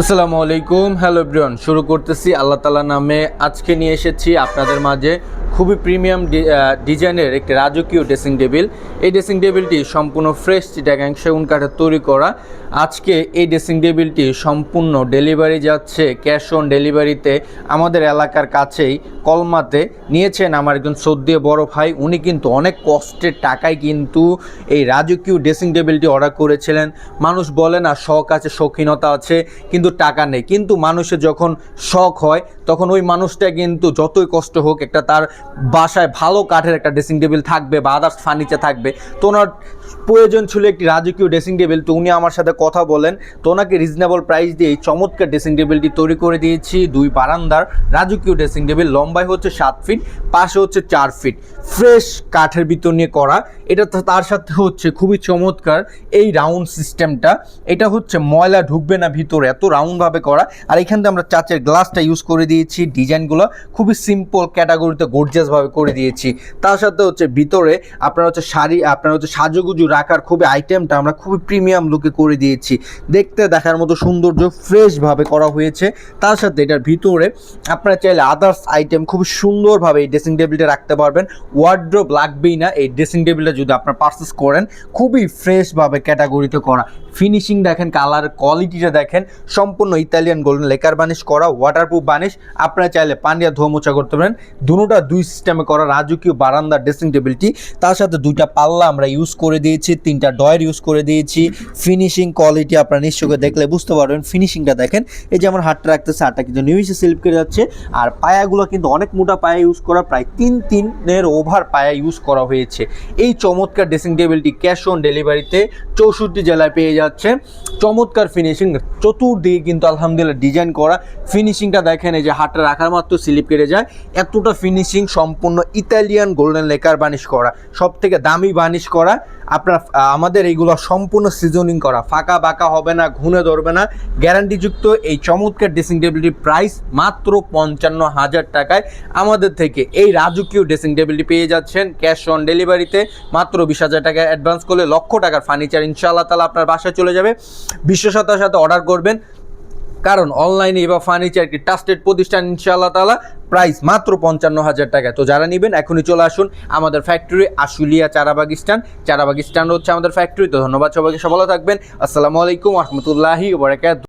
আসসালামু আলাইকুম। Hello Brian শুরু করতেছি আল্লাহ তালা নামে। আজকে নিয়ে এসেছি আপনাদের মাঝে খুবই প্রিমিয়াম ডিজাইনের একটি রাজকীয় ড্রেসিং টেবিল। এই ড্রেসিং টেবিলটি সম্পূর্ণ ফ্রেশ চিটাগাং সেগুন কাঠের তৈরি করা। আজকে এই ড্রেসিং টেবিলটি সম্পূর্ণ ডেলিভারি যাচ্ছে, ক্যাশ অন ডেলিভারিতে। আমাদের এলাকার কাছেই কলমাতে নিয়েছেন আমার একজন সদ্যীয় বড় ভাই। উনি কিন্তু অনেক কষ্টের টাকায় কিন্তু এই রাজকীয় ড্রেসিং টেবিলটি অর্ডার করেছিলেন। মানুষ বলে না, শখ আছে, শৌখিনতা আছে, কিন্তু টাকা নেই। কিন্তু মানুষের যখন শখ হয়, তখন ওই মানুষটা কিন্তু যতই কষ্ট হোক একটা তার বাসায় ভালো কাঠের একটা ড্রেসিং টেবিল থাকবে বা আদার্স ফার্নিচার থাকবে। তো ওনার প্রয়োজন ছিল একটি রাজকীয় ড্রেসিং টেবিল তো উনি আমার সাথে কথা বলেন। তো ওনাকে রিজনেবল প্রাইস দিয়ে এই চমৎকার ড্রেসিং টেবিলটি তৈরি করে দিয়েছি। দুই বারান্দার রাজকীয় ড্রেসিং টেবিল লম্বায় হচ্ছে সাত ফিট পাশে হচ্ছে চার ফিট ফ্রেশ কাঠের ভিতর নিয়ে করা। এটা তার সাথে হচ্ছে খুবই চমৎকার এই রাউন্ড সিস্টেমটা এটা হচ্ছে ময়লা ঢুকবে না ভিতরে, এত রাউন্ডভাবে করা। আর এখান থেকে আমরা চাচের গ্লাসটা ইউজ করে দিয়েছি। ডিজাইনগুলো খুবই সিম্পল ক্যাটাগরিতে গর্জিয়াসভাবে করে দিয়েছি। তার সাথে হচ্ছে ভিতরে আপনার হচ্ছে শাড়ি, আপনার হচ্ছে সাজুগুজু রাখার খুবই আইটেমটা আমরা খুবই প্রিমিয়াম লুকে করে দিয়েছি। দেখতে, দেখার মতো সৌন্দর্য ফ্রেশভাবে করা হয়েছে। তার সাথে এটার ভিতরে আপনারা চাইলে আদার্স আইটেম খুব সুন্দরভাবে এই ড্রেসিং টেবিলটা রাখতে পারবেন। ওয়ার্ড্রোব লাগবেই না, এই ড্রেসিং টেবিলটা যদি আপনারা পারচেস করেন, খুবই ফ্রেশভাবে ক্যাটাগরিতে করা। ফিনিশিং দেখেন কালার কোয়ালিটিটা দেখেন, সম্পূর্ণ ইতালিয়ান গোল্ডেন লেকার বানিশ করা ওয়াটারপ্রুফ বানিশ আপনারা চাইলে পানিয়া ধোয়া মোছা করতে পারেন। দুটোটা দুই সিস্টেমে করা রাজকীয় বারান্দা ড্রেসিং টেবিলটি তার সাথে দুইটা পাল্লা আমরা ইউজ করে দিয়েছি, তিনটা ডয়ের ইউজ করে দিয়েছি। ফিনিশিং কোয়ালিটি আপনারা নিশ্চয়ই দেখলে বুঝতে পারবেন ফিনিশিংটা দেখেন, এই যে আমার হাতটা রাখতেছে, হাতটা কিন্তু নিউজে স্লিপ করে যাচ্ছে, আর পায়াগুলো কিন্তু অনেক মোটা পায়া ইউজ করা, প্রায় তিন তিনের ওভার পায়া ইউজ করা হয়েছে। এই চমৎকার ড্রেসিং টেবিলটি ক্যাশ অন ডেলিভারিতে চৌষট্টি জেলায় পেয়ে যাচ্ছে। চমৎকার ফিনিশিং চতুর্দিকে কিন্তু আলহামদুলিল্লাহ ডিজাইন করা। ফিনিশিংটা দেখেন, এই যে হাতটা রাখার মাত্র স্লিপ কেটে যায়। এতটা ফিনিশিং সম্পূর্ণ ইতালিয়ান গোল্ডেন লেকার বানিশ করা সব থেকে দামি বানিশ করা। আপনার আমাদের এইগুলো সম্পূর্ণ সিজনিং করা। ফাঁকা বাঁকা হবে না ঘুনে ধরবে না। গ্যারান্টিযুক্ত এই চমৎকার ড্রেসিং টেবিলটির প্রাইস মাত্র পঞ্চান্ন হাজার টাকায় আমাদের থেকে এই রাজকীয় ড্রেসিং টেবিলটি পেয়ে যাচ্ছেন ক্যাশ অন ডেলিভারিতে মাত্র বিশ হাজার টাকা অ্যাডভান্স করলে লক্ষ টাকার ফার্নিচার ইনশাআল্লাহ তালা আপনার বাসায় চলে যাবে। বিশ্বসতার সাথে অর্ডার করবেন। কারণ অনলাইনে বা ফার্নিচার কি ট্রাস্টেড প্রতিষ্ঠান ইনশাআল্লাহ তালা প্রাইস মাত্র পঞ্চান্ন হাজার টাকা। তো যারা নেবেন, এখনই চলে আসুন আমাদের ফ্যাক্টরি আশুলিয়া চারাবাগ চারাবাগিস্তান চারাবাগ স্ট্যান্ড হচ্ছে আমাদের ফ্যাক্টরি তো ধন্যবাদ সবাইকে, সবাই থাকবেন। আসসালামু আলাইকুম রহমতুল্লাহি ওবরাকাত